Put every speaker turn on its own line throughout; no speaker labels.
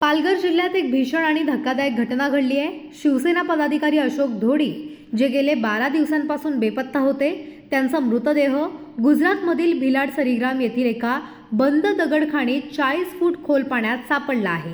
पालघर जिल्ह्यात एक भीषण आणि धक्कादायक घटना घडली आहे. शिवसेना पदाधिकारी अशोक धोडी जे गेले बारा दिवसांपासून बेपत्ता होते त्यांचा मृतदेह गुजरातमधील भिलाड सरीग्राम येथील एका बंद दगडखाणीत चाळीस फूट खोल पाण्यात सापडला आहे.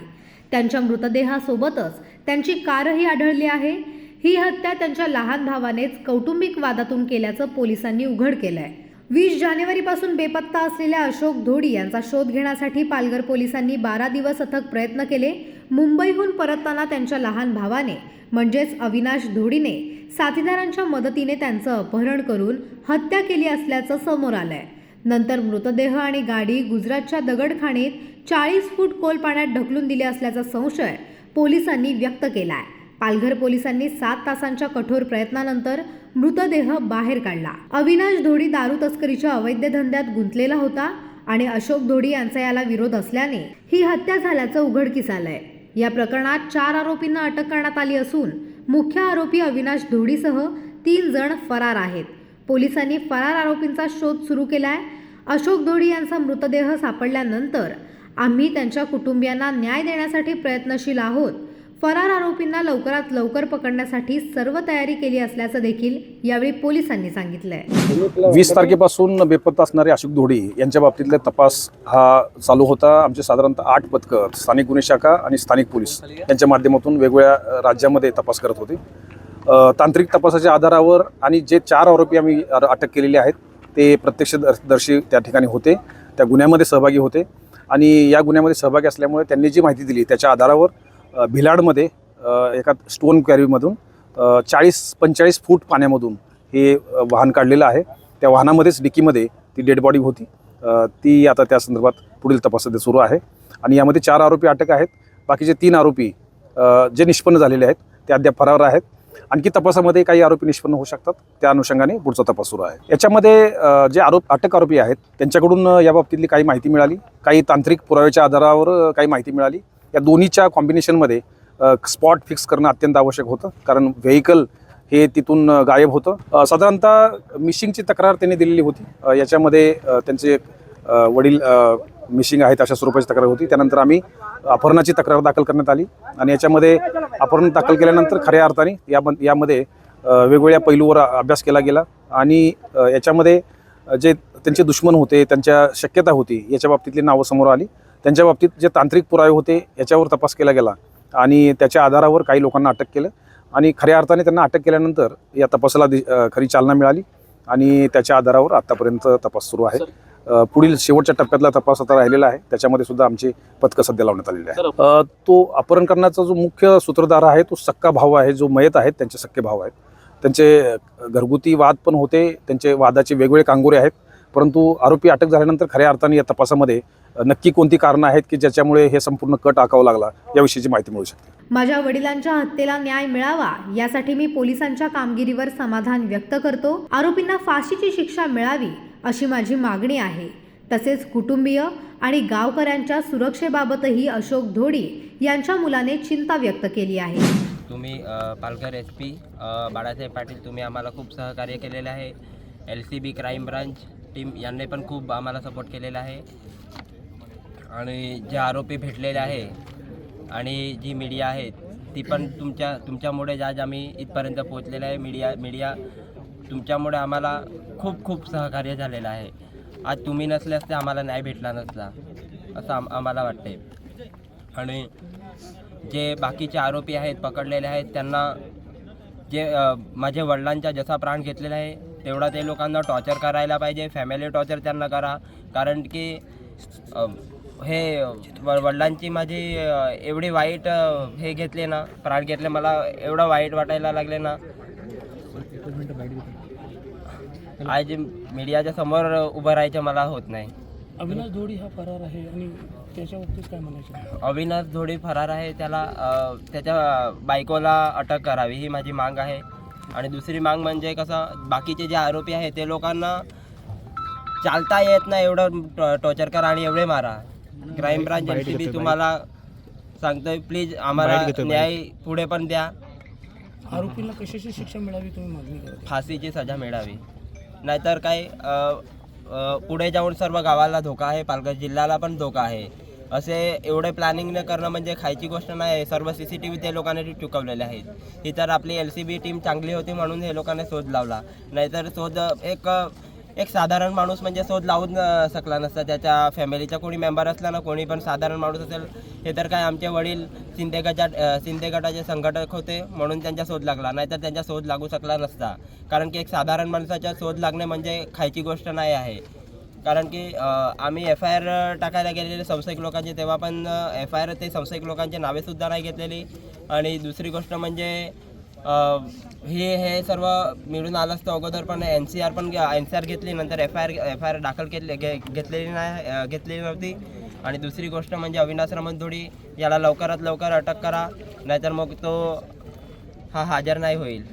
त्यांच्या मृतदेहासोबतच त्यांची कारही आढळली आहे. ही हत्या त्यांच्या लहान भावानेच कौटुंबिक वादातून केल्याचं पोलिसांनी उघड केलं आहे वीस जानेवारीपासून बेपत्ता असलेल्या अशोक धोडी यांचा शोध घेण्यासाठी पालघर पोलिसांनी बारा दिवस अथक प्रयत्न केले. मुंबईहून परतताना त्यांच्या लहान भावाने म्हणजेच अविनाश धोडीने साथीदारांच्या मदतीने त्यांचं अपहरण करून हत्या केली असल्याचं समोर आलंय. नंतर मृतदेह आणि गाडी गुजरातच्या दगडखाणीत चाळीस फूट खोल पाण्यात ढकलून दिली असल्याचा संशय पोलिसांनी व्यक्त केला आहे पालघर पोलिसांनी सात तासांच्या कठोर प्रयत्नानंतर मृतदेह बाहेर काढला. अविनाश धोडी दारू तस्करीच्या अवैध धंद्यात गुंतलेला होता आणि अशोक धोडी यांचा याला विरोध असल्याने ही हत्या झाल्याचं उघडकीस आलंय. या प्रकरणात चार आरोपींना अटक करण्यात आली असून मुख्य आरोपी अविनाश धोडीसह तीन जण फरार आहेत. पोलिसांनी फरार आरोपींचा शोध सुरू केलाय. अशोक धोडी यांचा मृतदेह सापडल्यानंतर आम्ही त्यांच्या कुटुंबियांना न्याय देण्यासाठी प्रयत्नशील आहोत. फरार आरोपींना लवकरात लवकर पकडण्यासाठी सर्व तयारी केली असल्याचं देखील यावेळी पोलिसांनी सांगितलंय.
वीस तारखेपासून बेपत्ता असणारे अशोक धोडी यांच्या बाबतीतला तपास हा चालू होता. आमचे साधारणतः आठ पथकं स्थानिक गुन्हे शाखा आणि स्थानिक पोलीस यांच्या माध्यमातून वेगवेगळ्या राज्यामध्ये तपास करत होते. तांत्रिक तपासाच्या आधारावर आणि जे चार आरोपी आम्ही अटक केलेले आहेत ते प्रत्यक्षदर्शी त्या ठिकाणी होते त्या गुन्ह्यामध्ये सहभागी होते. आणि या गुन्ह्यामध्ये सहभागी असल्यामुळे त्यांनी जी माहिती दिली त्याच्या आधारावर भिलाडमध्ये एका स्टोन कॅरीमधून चाळीस पंचेचाळीस फूट पाण्यामधून हे वाहन काढलेलं आहे. त्या वाहनामध्येच डिकीमध्ये ती डेड बॉडी होती. ती आता त्या संदर्भात पुढील तपास सध्या सुरू आहे. आणि यामध्ये चार आरोपी अटक आहेत. बाकीचे तीन आरोपी जे निष्पन्न झालेले आहेत ते अद्याप फरार आहेत. आणखी तपासामध्ये काही आरोपी निष्पन्न होऊ शकतात. त्या अनुषंगाने पुढचा तपास सुरू आहे. याच्यामध्ये जे आरोप अटक आरोपी आहेत त्यांच्याकडून याबाबतीतली काही माहिती मिळाली. काही तांत्रिक पुराव्याच्या आधारावर काही माहिती मिळाली. या दोन्हीच्या कॉम्बिनेशनमध्ये स्पॉट फिक्स करणं अत्यंत आवश्यक होतं. कारण व्हेकल हे तिथून गायब होतं. साधारणतः मिशिंगची तक्रार त्यांनी दिलेली होती. याच्यामध्ये त्यांचे वडील मिशिंग आहेत अशा स्वरूपाची तक्रार होती. त्यानंतर आम्ही अपहरणाची तक्रार दाखल करण्यात आली. आणि याच्यामध्ये अपहरण दाखल केल्यानंतर खऱ्या अर्थाने या यामध्ये वेगवेगळ्या पैलूवर अभ्यास केला गेला. आणि याच्यामध्ये जे त्यांचे दुश्मन होते त्यांच्या शक्यता होती याच्या बाबतीतली नावं समोर आली. त्यांच्या बाबतीत जे तांत्रिक पुरावे होते याच्यावर तपास केला गेला. आणि त्याच्या आधारावर काही लोकांना अटक केलं. आणि खऱ्या अर्थाने त्यांना अटक केल्यानंतर या तपासाला खरी चालना मिळाली. आणि त्याच्या आधारावर आत्तापर्यंत तपास सुरू आहे. पुढील शेवटच्या टप्प्यातला तपास आता राहिलेला आहे. त्याच्यामध्ये सुद्धा आमची पथकं सध्या लावण्यात आलेली आहे तो अपहरण करण्याचा जो मुख्य सूत्रधार आहे तो सक्का भाऊ आहे जो मयत आहेत त्यांचे सक्के भाऊ आहेत. त्यांचे घरगुती वाद पण होते. त्यांचे वादाचे वेगवेगळे कांगोरे आहेत. परंतु आरोपी अटक झाल्यानंतर खऱ्या अर्थाने या तपासामध्ये नक्की कोणती कारणं आहेत की ज्याच्यामुळे हे संपूर्ण कट आकावं लागला याविषयीची माहिती मिळू शकते.
माझ्या वडिलांच्या हत्येला न्याय मिळावा यासाठी मी पोलिसांच्या कामगिरीवर समाधान व्यक्त करतो. आरोपींना फाशीची शिक्षा मिळावी अशी माझी मागणी आहे. तसेच कुटुंबीय आणि गावकऱ्यांच्या सुरक्षेबाबतही अशोक धोडी यांच्या मुलाने चिंता व्यक्त केली आहे.
तुम्ही पालघर एस पी बाळासाहेब पाटील तुम्ही आम्हाला खूप सहकार्य केलेले आहे. L C B crime branch team यांनी पण खूप आम्हाला सपोर्ट केलेला आहे. आणि जे आरोपी भेटलेले आहे आणि जी मीडिया आहे ती पण तुमच्या तुमच्यामुळे आज आम्ही इथपर्यंत पोहोचलेला आहे. मीडिया मीडिया तुमच्यामुळे आम्हाला खूप खूप सहकार्य झालेलं आहे. आज तुम्ही नसले असते आम्हाला न्याय भेटला नसला असं आम आम्हाला वाटते आणि जे बाकीचे आरोपी आहेत पकडलेले आहेत त्यांना जे माझ्या वडिलांचा जसा प्राण घेतलेला आहे तेवढा ते लोकांना टॉर्चर करायला पाहिजे फॅमिली टॉर्चर त्यांना करा. कारण की हे वडिलांची माझी एवढी वाईट हे घेतले ना प्राण घेतले मला एवढं वाईट वाटायला लागले ना. आज मीडियाच्या समोर उभं राहायचं मला होत नाही.
अविनाश धोडी हा फरार आहे आणि त्याच्या बाबतीत काय म्हणायचं?
अविनाश धोडी फरार आहे त्याला त्याच्या बायकोला अटक करावी ही माझी मांग आहे. आणि दुसरी मांग म्हणजे कसं बाकीचे जे आरोपी आहेत ते लोकांना चालता येत नाही एवढं टॉ- टॉर्चर करा आणि एवढे मारा. Crime branch L C B तुम्हाला सांगतोय प्लीज आम्हाला न्याय पुढे पण द्या.
आरोपींना कशाची शिक्षा मिळावी तुम्ही मागणी करत
फाशीची सजा मिळावी. नाहीतर काय पुढे जाऊन सर्व गावाला धोका आहे पालघर जिल्ह्याला पण धोका आहे. असे एवढे प्लॅनिंग न करणं म्हणजे खायची गोष्ट नाही आहे सर्व सी सी टी व्ही ते लोकांनी चुकवलेले आहेत. ही तर आपली एल सी बी टीम चांगली होती म्हणून हे लोकांनी शोध लावला. नाहीतर शोध एक एक साधारण माणूस म्हणजे शोध लावून शकला नसता. त्याच्या फॅमिलीचा कोणी मेंबर असला ना कोणी पण साधारण माणूस असेल हे तर काय आमचे वडील शिंदे गटाच्या शिंदे गटाचे संघटक होते म्हणून त्यांचा शोध लागला. नाहीतर त्यांचा शोध लागू शकला नसता. कारण की एक साधारण माणसाचा शोध लागणे म्हणजे खायची गोष्ट नाही आहे. कारण की आम्ही एफ आय आर टाकायला गेलेले संस्थायिक लोकांचे तेव्हा पण एफ आय आर ते संस्थायिक लोकांचे नावेसुद्धा नाही घेतलेली. आणि दुसरी गोष्ट म्हणजे हे हे सर्व मिळून आलं असतं अगोदर पण एन सी आर पण एन सी आर घेतली नंतर F I R F I R दाखल केली घे घेतलेली नाही घेतलेली नव्हती. आणि दुसरी गोष्ट म्हणजे अविनाश रमणधोडी याला लवकरात लवकर अटक करा नाहीतर मग तो हा हजर नाही होईल.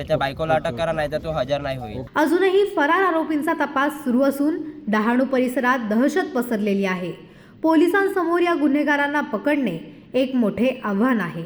त्याच्या बायकोला अटक करा नाहीतर तो हजर नाही होईल.
अजूनही फरार आरोपींचा तपास सुरू असून डहाणू परिसरात दहशत पसरलेली आहे. पोलिसांसमोर या गुन्हेगारांना पकडणे एक मोठे आव्हान आहे.